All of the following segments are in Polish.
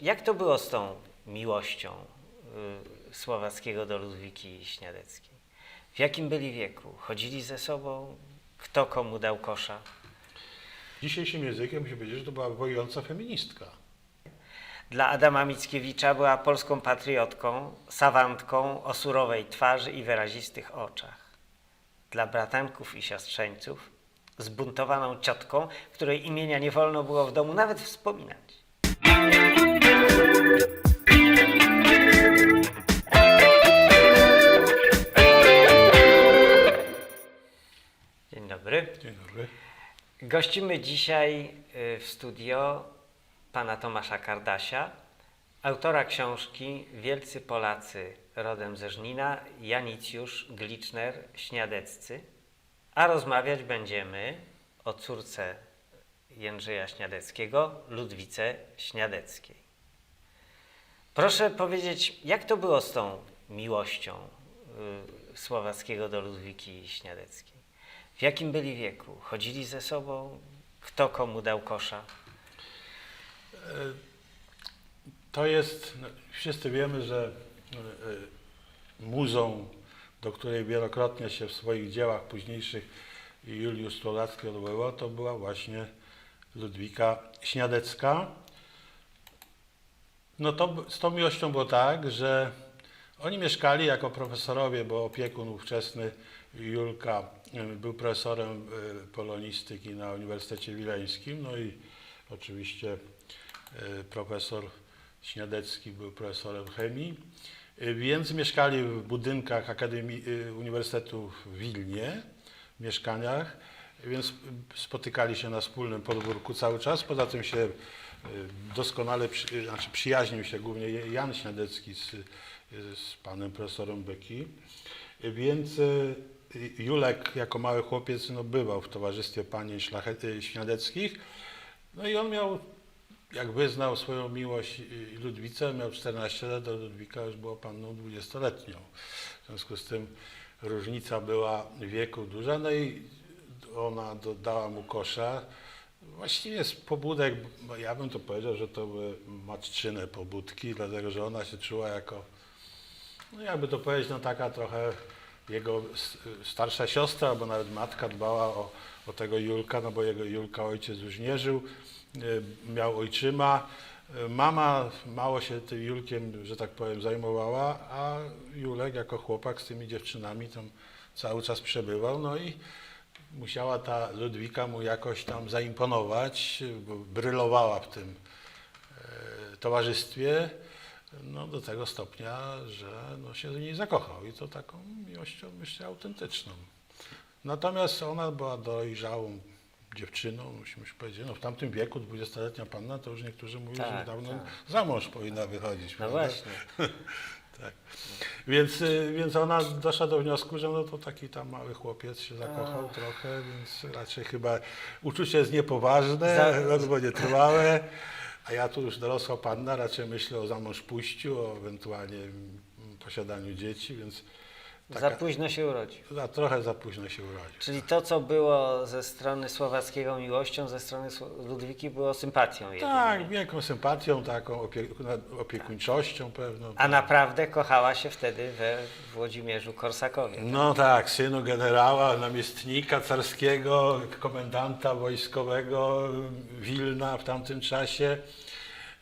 jak to było z tą miłością y, Słowackiego do Ludwiki Śniadeckiej? W jakim byli wieku? Chodzili ze sobą? Kto komu dał kosza? Dzisiejszym językiem musi powiedzieć, że to była wojująca feministka. Dla Adama Mickiewicza była polską patriotką, sawantką o surowej twarzy i wyrazistych oczach. Dla bratanków i siostrzeńców zbuntowaną ciotką, której imienia nie wolno było w domu nawet wspominać. Dzień dobry. Dzień dobry. Gościmy dzisiaj y, w studio pana Tomasza Kardasia, autora książki Wielcy Polacy rodem ze Żnina, Janicjusz, Gliczner, Śniadeccy. A rozmawiać będziemy o córce Jędrzeja Śniadeckiego, Ludwice Śniadeckiej. Proszę powiedzieć, jak to było z tą miłością y, Słowackiego do Ludwiki Śniadeckiej? W jakim byli wieku? Chodzili ze sobą? Kto komu dał kosza? To jest, no, wszyscy wiemy, że e, e, muzą, do której wielokrotnie się w swoich dziełach późniejszych Juliusz Słowacki odwoływał, to była właśnie Ludwika Śniadecka. No to z tą miłością było tak, że oni mieszkali jako profesorowie, bo opiekun ówczesny Julka e, był profesorem e, polonistyki na Uniwersytecie Wileńskim, no i oczywiście e, profesor Śniadecki był profesorem chemii, więc mieszkali w budynkach Akademii Uniwersytetu w Wilnie, w mieszkaniach, więc spotykali się na wspólnym podwórku cały czas. Poza tym się doskonale, przy, znaczy przyjaźnił się głównie Jan Śniadecki z, z panem profesorem Beki, więc Julek jako mały chłopiec no, bywał w towarzystwie panien szlachet, e, śniadeckich, no i on miał jak wyznał swoją miłość y, Ludwice, miał 14 lat, a Ludwika już była panną 20-letnią. W związku z tym różnica była wieku duża, no i ona dodała mu kosza. Właściwie z pobudek, bo ja bym to powiedział, że to były matczyne pobudki, dlatego że ona się czuła jako, no jakby to powiedzieć, no taka trochę jego starsza siostra, albo nawet matka dbała o, o tego Julka, no bo jego Julka ojciec już nie żył, e, miał ojczyma. E, Mama mało się tym Julkiem, że tak powiem, zajmowała, a Julek jako chłopak z tymi dziewczynami tam cały czas przebywał, no i musiała ta Ludwika mu jakoś tam zaimponować, bo brylowała w tym e, towarzystwie, no do tego stopnia, że no, się w niej zakochał i to taką miłością myślę autentyczną. Natomiast ona była dojrzałą dziewczyną, musimy już powiedzieć, no w tamtym wieku 20-letnia panna, to już niektórzy mówią, że Tak, dawno tak. za mąż powinna wychodzić. No prawda? właśnie. Tak. Więc, y, więc ona doszła do wniosku, że no to taki tam mały chłopiec się zakochał trochę, więc raczej chyba uczucie jest niepoważne, albo nietrwałe, a ja tu już dorosła panna, raczej myślę o zamąż pójściu, o ewentualnie mm, posiadaniu dzieci, więc Za taka, późno się urodził. za, trochę za późno się urodził. Czyli to, co było ze strony Słowackiego miłością, ze strony Ludwiki było sympatią jedynie. Tak, wielką sympatią, taką opie, opiekuńczością pewną. A naprawdę kochała się wtedy we Włodzimierzu Korsakowie. No tak, synu generała, namiestnika carskiego, komendanta wojskowego Wilna w tamtym czasie.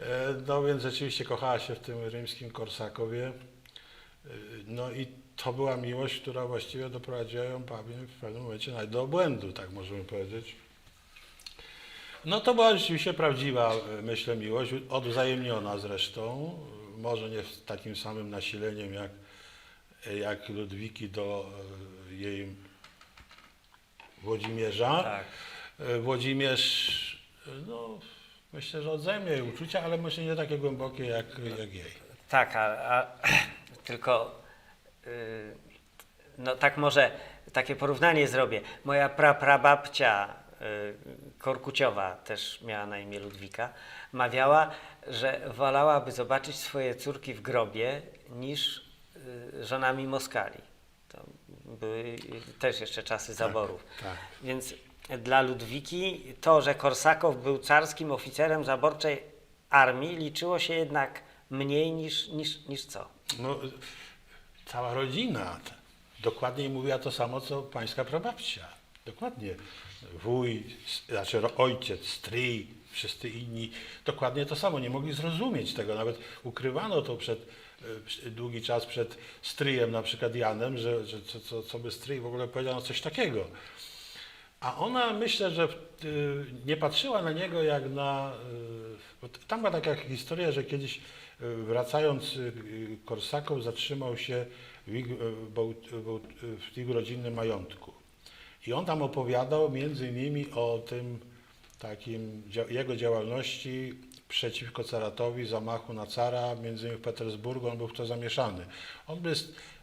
E, No więc rzeczywiście kochała się w tym rzymskim Korsakowie. No i to była miłość, która właściwie doprowadziła ją pewnie w pewnym momencie nawet do obłędu, tak możemy powiedzieć. No to była rzeczywiście prawdziwa, e, myślę, miłość, odwzajemniona zresztą, może nie z takim samym nasileniem jak, jak Ludwiki do e, jej Włodzimierza. Tak. E, Włodzimierz, no myślę, że odzajemnia jej uczucia, ale myślę nie takie głębokie jak, jak jej. Tak, a, a tylko y, no tak może takie porównanie zrobię. Moja praprababcia y, Korkuciowa też miała na imię Ludwika, mawiała, że wolałaby zobaczyć swoje córki w grobie niż y, żonami Moskali. To były też jeszcze czasy zaborów. tak. Więc dla Ludwiki to, że Korsakow był carskim oficerem zaborczej, armii liczyło się jednak mniej niż, niż, niż co? No, cała rodzina dokładnie mówiła to samo, co pańska prababcia. Dokładnie. Wuj, znaczy ojciec, stryj, wszyscy inni, dokładnie to samo. Nie mogli zrozumieć tego. Nawet ukrywano to przed, e, długi czas przed stryjem, na przykład Janem, że, że co, co, by stryj w ogóle powiedział no coś takiego. A ona myślę, że y, nie patrzyła na niego jak na. t- Tam była taka historia, że kiedyś wracając y, y, Korsakow zatrzymał się w ich, w rodzinnym majątku. I on tam opowiadał między innymi o tym takim jego działalności przeciwko caratowi, zamachu na cara, między innymi w Petersburgu, on był w to zamieszany. On by,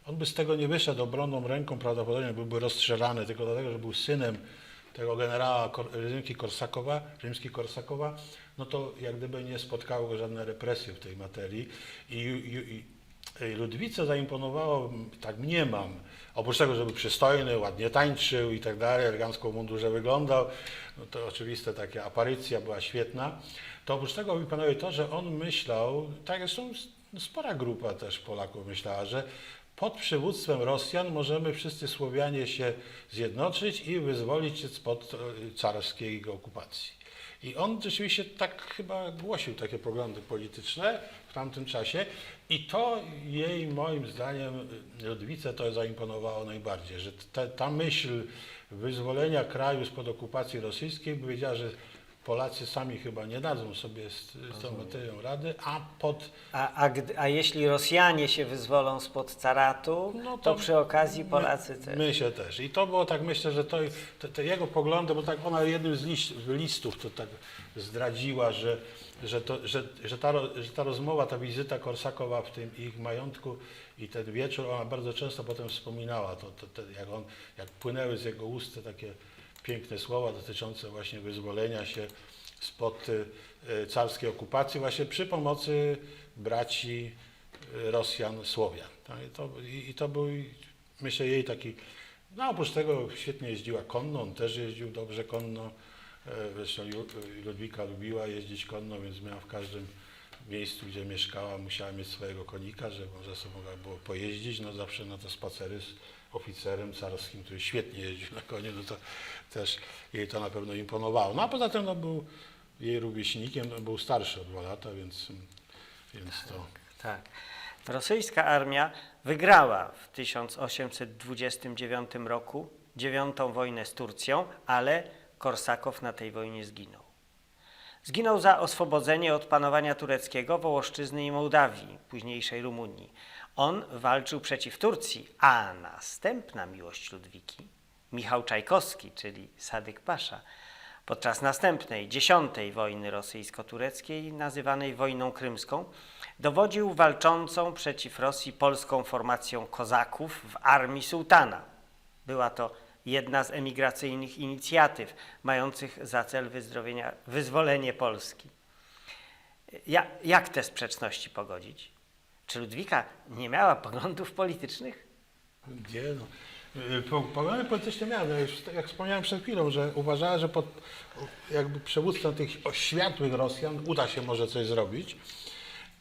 on by z tego nie wyszedł obronną ręką, prawdopodobnie byłby rozstrzelany, tylko dlatego, że był synem tego generała Kor- Rzymki Korsakowa, rzymski Korsakowa, no to jak gdyby nie spotkały go żadne represje w tej materii. I, i, i Ludwice zaimponowało, tak mniemam, oprócz tego, że był przystojny, ładnie tańczył i tak dalej, elegancko w mundurze wyglądał, no to oczywiste takie aparycja była świetna, to oprócz tego mi panowie to, że on myślał, tak zresztą spora grupa też Polaków myślała, że pod przywództwem Rosjan możemy wszyscy Słowianie się zjednoczyć i wyzwolić się spod e, carskiej okupacji. I on rzeczywiście tak chyba głosił takie poglądy polityczne w tamtym czasie. I to jej moim zdaniem Ludwice to zaimponowało najbardziej, że ta, ta myśl wyzwolenia kraju spod okupacji rosyjskiej powiedziała, że Polacy sami chyba nie dadzą sobie z, z tą materią rady, a pod A, a, gdy, a jeśli Rosjanie się wyzwolą spod caratu, No to, to przy okazji Polacy też. My się też. I to było tak, myślę, że to, te, te jego poglądy, bo tak ona jednym z list, listów to tak zdradziła, że, że, to, że, że, ta, że ta rozmowa, ta wizyta Korsakowa w tym ich majątku i ten wieczór, ona bardzo często potem wspominała, to, to, to, jak, on, jak płynęły z jego ust te takie piękne słowa dotyczące właśnie wyzwolenia się spod y, carskiej okupacji właśnie przy pomocy braci y, Rosjan, Słowian. Tak? I, to, i, to był, myślę, jej taki, no oprócz tego świetnie jeździła konno, on też jeździł dobrze konno, E, zresztą Ludwika lubiła jeździć konno, więc miała w każdym miejscu, gdzie mieszkała, musiała mieć swojego konika, żeby może sobie mogła było pojeździć, no zawsze na te spacery z oficerem carskim, który świetnie jeździł na koniu, no to też jej to na pewno imponowało. No a poza tym no, był jej rówieśnikiem, no, był starszy o dwa lata, więc, więc to... Tak. Rosyjska armia wygrała w 1829 roku dziewiątą wojnę z Turcją, ale Korsakow na tej wojnie zginął. Zginął za oswobodzenie od panowania tureckiego Wołoszczyzny i Mołdawii, późniejszej Rumunii. On walczył przeciw Turcji, a następna miłość Ludwiki, Michał Czajkowski, czyli Sadyk Pasza, podczas następnej, dziesiątej wojny rosyjsko-tureckiej, nazywanej wojną krymską, dowodził walczącą przeciw Rosji polską formacją kozaków w armii sułtana. Była to jedna z emigracyjnych inicjatyw mających za cel wyzdrowienia, wyzwolenie Polski. Ja, jak te sprzeczności pogodzić? Czy Ludwika nie miała poglądów politycznych? Nie, no. Y, po- Poglądy polityczne miałem, ja już, jak wspomniałem przed chwilą, że uważała, że pod jakby przywództwem tych światłych Rosjan uda się może coś zrobić,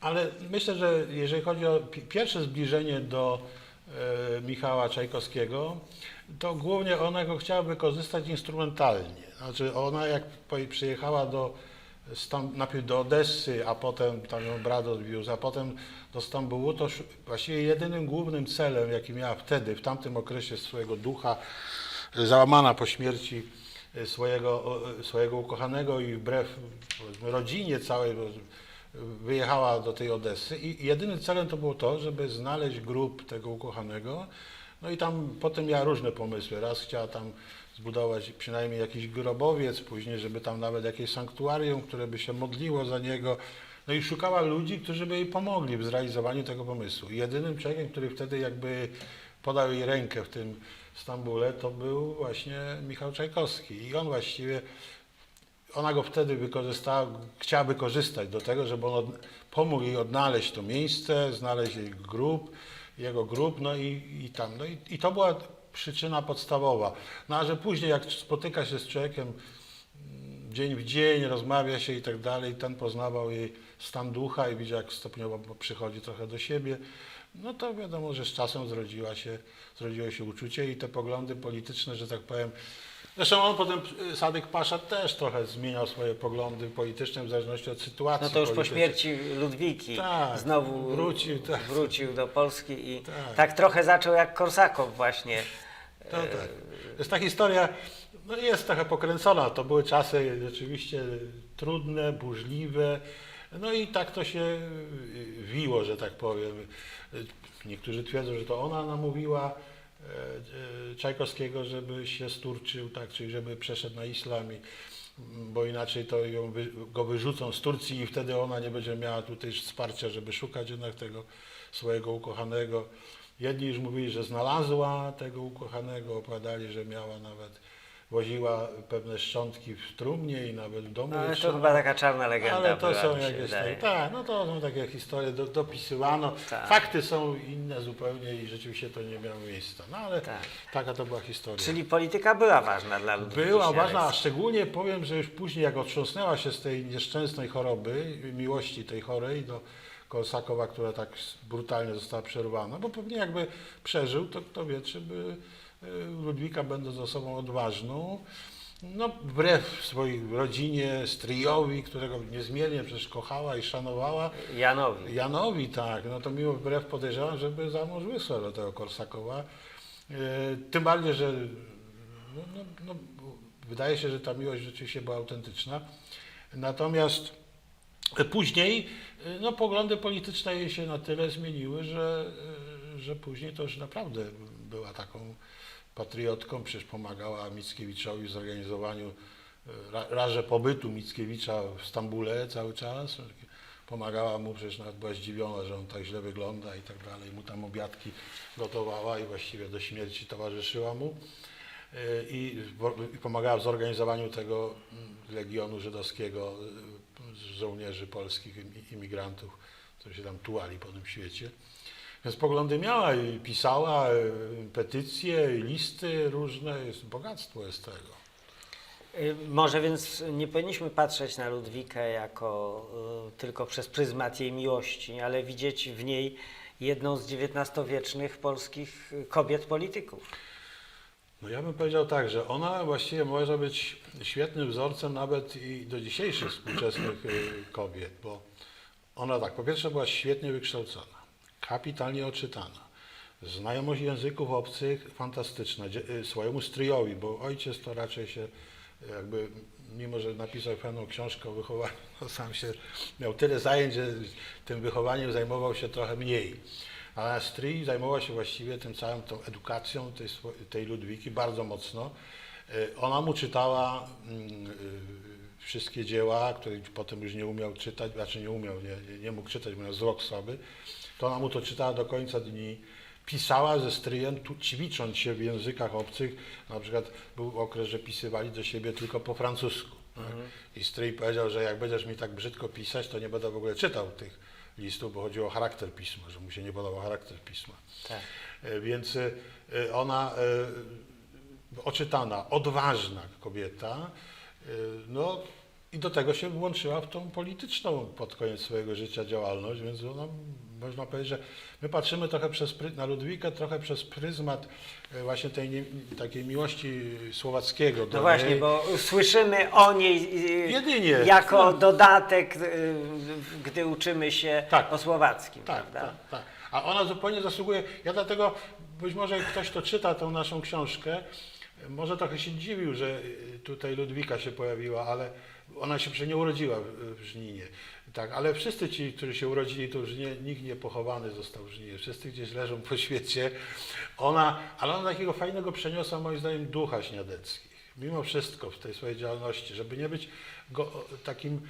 ale myślę, że jeżeli chodzi o pi- pierwsze zbliżenie do Michała Czajkowskiego, to głównie ona go chciała wykorzystać instrumentalnie. Znaczy ona jak przyjechała do Stam, najpierw do Odessy, a potem tam ją brat odwiózł, a potem do Stambułu, to właściwie jedynym głównym celem, jaki miała wtedy, w tamtym okresie swojego ducha, e, załamana po śmierci e, swojego, e, swojego ukochanego i wbrew rodzinie całej, wyjechała do tej Odessy i jedynym celem to było to, żeby znaleźć grób tego ukochanego. No i tam potem miała różne pomysły. Raz chciała tam zbudować przynajmniej jakiś grobowiec, później, żeby tam nawet jakieś sanktuarium, które by się modliło za niego. No i szukała ludzi, którzy by jej pomogli w zrealizowaniu tego pomysłu. Jedynym człowiekiem, który wtedy jakby podał jej rękę w tym Stambule, to był właśnie Michał Czajkowski. I on właściwie ona go wtedy wykorzystała, chciała wykorzystać do tego, żeby on od, pomógł jej odnaleźć to miejsce, znaleźć jej grób, jego grób, no i, i tam. No i, i to była przyczyna podstawowa. No a że później jak spotyka się z człowiekiem mm, dzień w dzień rozmawia się i tak dalej. Ten poznawał jej stan ducha i widział, jak stopniowo przychodzi trochę do siebie. No to wiadomo, że z czasem zrodziła się, zrodziło się uczucie i te poglądy polityczne, że tak powiem. Zresztą on potem, y, Sadek Pasza też trochę zmieniał swoje poglądy polityczne w zależności od sytuacji No to już po śmierci Ludwiki Tak, znowu wrócił, tak. wrócił do Polski i tak. Tak. trochę zaczął jak Korsakow właśnie. No tak. To jest ta historia, no jest trochę pokręcona. To były czasy rzeczywiście trudne, burzliwe. No i tak to się y, wiło, że tak powiem. Niektórzy twierdzą, że to ona namówiła e, e, Czajkowskiego, żeby się sturczył, tak, czyli żeby przeszedł na islam, i, bo inaczej to ją go wyrzucą z Turcji i wtedy ona nie będzie miała tutaj wsparcia, żeby szukać jednak tego swojego ukochanego. Jedni już mówili, że znalazła tego ukochanego, opowiadali, że miała nawet, woziła pewne szczątki w trumnie i nawet w domu No, ale to chyba taka czarna legenda Ale to była, są jakieś tak, no to są takie historie, do, dopisywano. Tak. Fakty są inne zupełnie i rzeczywiście to nie miało miejsca. No ale Tak. taka to była historia. Czyli polityka była ważna dla Ludwiki Była ważna, a szczególnie powiem, że już później jak otrząsnęła się z tej nieszczęsnej choroby, miłości tej chorej do Korsakowa, która tak brutalnie została przerwana, bo pewnie jakby przeżył, to kto wie, czy by Ludwika będąc osobą odważną, no wbrew swojej rodzinie, stryjowi, którego niezmiernie przecież kochała i szanowała, Janowi. Janowi tak, no to miło wbrew podejrzewam, żeby za mąż wysłał do tego Korsakowa. E, tym bardziej, że no, no, no, wydaje się, że ta miłość rzeczywiście była autentyczna. Natomiast później e, no, poglądy polityczne jej się na tyle zmieniły, że, że później to już naprawdę była taką patriotką, przecież pomagała Mickiewiczowi w zorganizowaniu e, ra- raże pobytu Mickiewicza w Stambule cały czas. Pomagała mu, przecież nawet była zdziwiona, że on tak źle wygląda i tak dalej. Mu tam obiadki gotowała i właściwie do śmierci towarzyszyła mu. E, I, pomagała w zorganizowaniu tego mm, Legionu Żydowskiego e, żołnierzy polskich, im- imigrantów, którzy się tam tułali po tym świecie. Więc poglądy miała i pisała e, petycje, listy różne, jest bogactwo jest tego. Y, Może więc nie powinniśmy patrzeć na Ludwikę jako y, tylko przez pryzmat jej miłości, ale widzieć w niej jedną z XIX-wiecznych polskich kobiet polityków. No ja bym powiedział tak, że ona właściwie może być świetnym wzorcem nawet i do dzisiejszych współczesnych kobiet, bo ona tak, po pierwsze była świetnie wykształcona, kapitalnie oczytana, znajomość języków obcych fantastyczna, y, swojemu stryjowi, bo ojciec to raczej się jakby, mimo że napisał pewną książkę o wychowaniu, to sam się miał tyle zajęć, że tym wychowaniem zajmował się trochę mniej. A stryj zajmował się właściwie tym całą tą edukacją tej, tej Ludwiki bardzo mocno. Y, Ona mu czytała mm, y, wszystkie dzieła, które potem już nie umiał czytać, znaczy nie umiał, nie, nie- mógł czytać, bo miał wzrok słaby. To ona mu to czytała do końca dni. Pisała ze stryjem, tu ćwicząc się w językach obcych. Na przykład był okres, że pisywali do siebie tylko po francusku. tak? I stryj powiedział, że jak będziesz mi tak brzydko pisać, to nie będę w ogóle czytał tych listów, bo chodziło o charakter pisma, że mu się nie podobał charakter pisma. Tak. E, Więc e, ona e, oczytana, odważna kobieta, no i do tego się włączyła w tą polityczną pod koniec swojego życia działalność, więc ona, można powiedzieć, że my patrzymy trochę przez, na Ludwikę, trochę przez pryzmat e, właśnie tej nie, takiej miłości Słowackiego No właśnie, niej. bo słyszymy o niej y, Jedynie. jako No. dodatek, y, gdy uczymy się Tak. o słowackim, Tak, prawda? tak, tak. A ona zupełnie zasługuje. Ja dlatego, być może ktoś, kto czyta tą naszą książkę, może trochę się dziwił, że tutaj Ludwika się pojawiła, ale ona się przecież nie urodziła w, Żninie. Tak, ale wszyscy ci, którzy się urodzili, to już nie, nikt nie pochowany został w Żninie. Wszyscy gdzieś leżą po świecie. Ona, ale ona takiego fajnego przeniosła, moim zdaniem, ducha śniadeckich. Mimo wszystko w tej swojej działalności, żeby nie być go, takim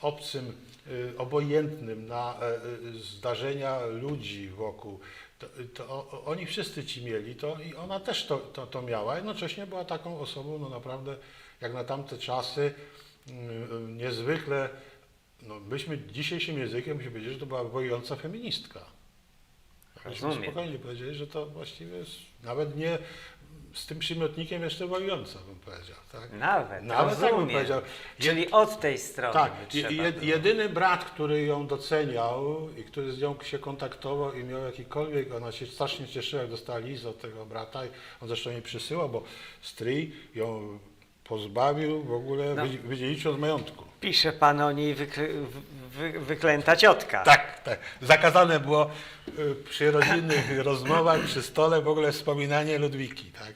obcym, y, obojętnym na e, y, zdarzenia ludzi wokół. To, to oni wszyscy ci mieli to i ona też to, to, to miała. Jednocześnie była taką osobą, no naprawdę, jak na tamte czasy, niezwykle, no myśmy dzisiejszym językiem musimy powiedzieć, że to była wojująca feministka. Myśmy Rozumiem. spokojnie powiedzieli, że to właściwie jest nawet nie z tym przymiotnikiem jeszcze wojująca, bym powiedział. Tak? Nawet, Nawet tak bym rozumiem. powiedział. Czyli od tej strony Tak, je, trzeba je, było. jedyny brat, który ją doceniał i który z nią się kontaktował i miał jakikolwiek, ona się strasznie cieszyła, jak dostała list od tego brata i on zresztą jej przysyłał, bo stryj ją pozbawił w ogóle No. wy- wydziedziczył z majątku. Pisze pan o niej wykry, wy, wyklęta ciotka. Tak, tak. Zakazane było y, przy rodzinnych rozmowach, przy stole w ogóle wspominanie Ludwiki, tak.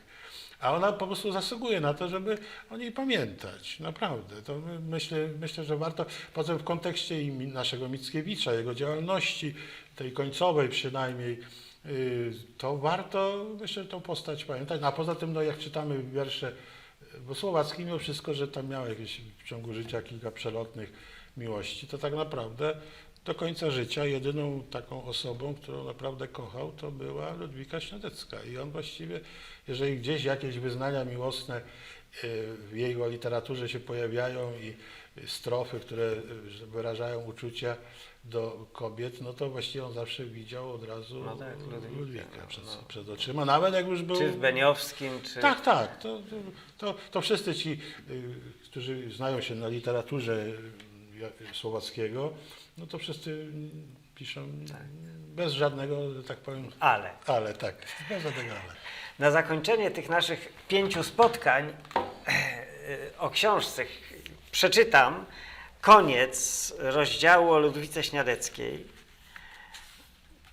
A ona po prostu zasługuje na to, żeby o niej pamiętać. Naprawdę. To my- myślę, myślę, że warto, poza tym w kontekście naszego Mickiewicza, jego działalności, tej końcowej przynajmniej, y, to warto, myślę, tą postać pamiętać. A poza tym, no, jak czytamy wiersze, bo Słowacki mimo wszystko, że tam miał jakieś w ciągu życia kilka przelotnych miłości, to tak naprawdę do końca życia jedyną taką osobą, którą naprawdę kochał, to była Ludwika Śniadecka. I on właściwie, jeżeli gdzieś jakieś wyznania miłosne y, w jego literaturze się pojawiają i strofy, które y, wyrażają uczucia do kobiet, no to właściwie on zawsze widział od razu No tak, Ludwika, Ludwika przed, no. przed oczyma, nawet jak już był... Czy w Beniowskim, czy... Tak, tak. To, to, to wszyscy ci, y, którzy znają się na literaturze y, słowackiego, no to wszyscy piszą bez żadnego, że tak powiem, Ale. ale tak, bez żadnego ale. Na zakończenie tych naszych pięciu spotkań e, o książce przeczytam koniec rozdziału o Ludwice Śniadeckiej,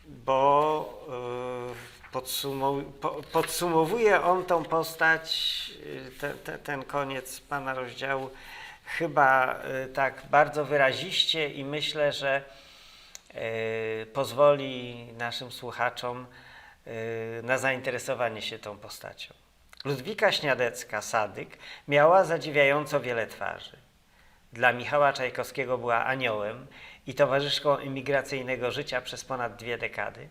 bo e, podsumow- po- podsumowuje on tą postać, e, te, te, ten koniec pana rozdziału chyba e, tak bardzo wyraziście i myślę, że e, pozwoli naszym słuchaczom na zainteresowanie się tą postacią. Ludwika Śniadecka, Sadyk, miała zadziwiająco wiele twarzy. Dla Michała Czajkowskiego była aniołem i towarzyszką emigracyjnego życia przez ponad dwie dekady.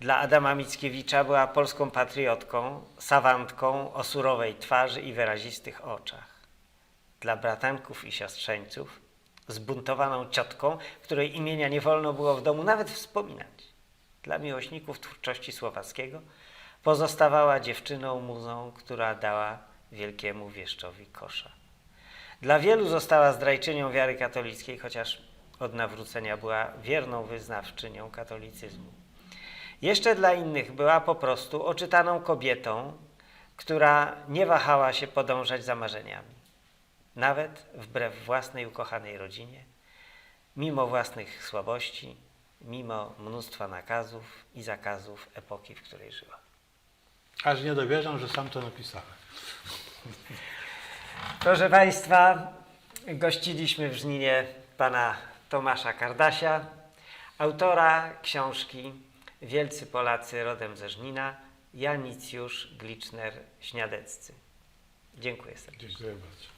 Dla Adama Mickiewicza była polską patriotką, sawantką o surowej twarzy i wyrazistych oczach. Dla bratanków i siostrzeńców zbuntowaną ciotką, której imienia nie wolno było w domu nawet wspominać. Dla miłośników twórczości słowackiego pozostawała dziewczyną muzą, która dała wielkiemu wieszczowi kosza. Dla wielu została zdrajczynią wiary katolickiej, chociaż od nawrócenia była wierną wyznawczynią katolicyzmu. Jeszcze dla innych była po prostu oczytaną kobietą, która nie wahała się podążać za marzeniami, nawet wbrew własnej ukochanej rodzinie, mimo własnych słabości, mimo mnóstwa nakazów i zakazów epoki, w której żyła. Aż nie dowierzam, że sam to napisałem. Proszę Państwa, gościliśmy w Żninie pana Tomasza Kardasia, autora książki Wielcy Polacy rodem ze Żnina, Janicjusz Gliczner-Śniadeccy. Dziękuję serdecznie. Dziękuję bardzo.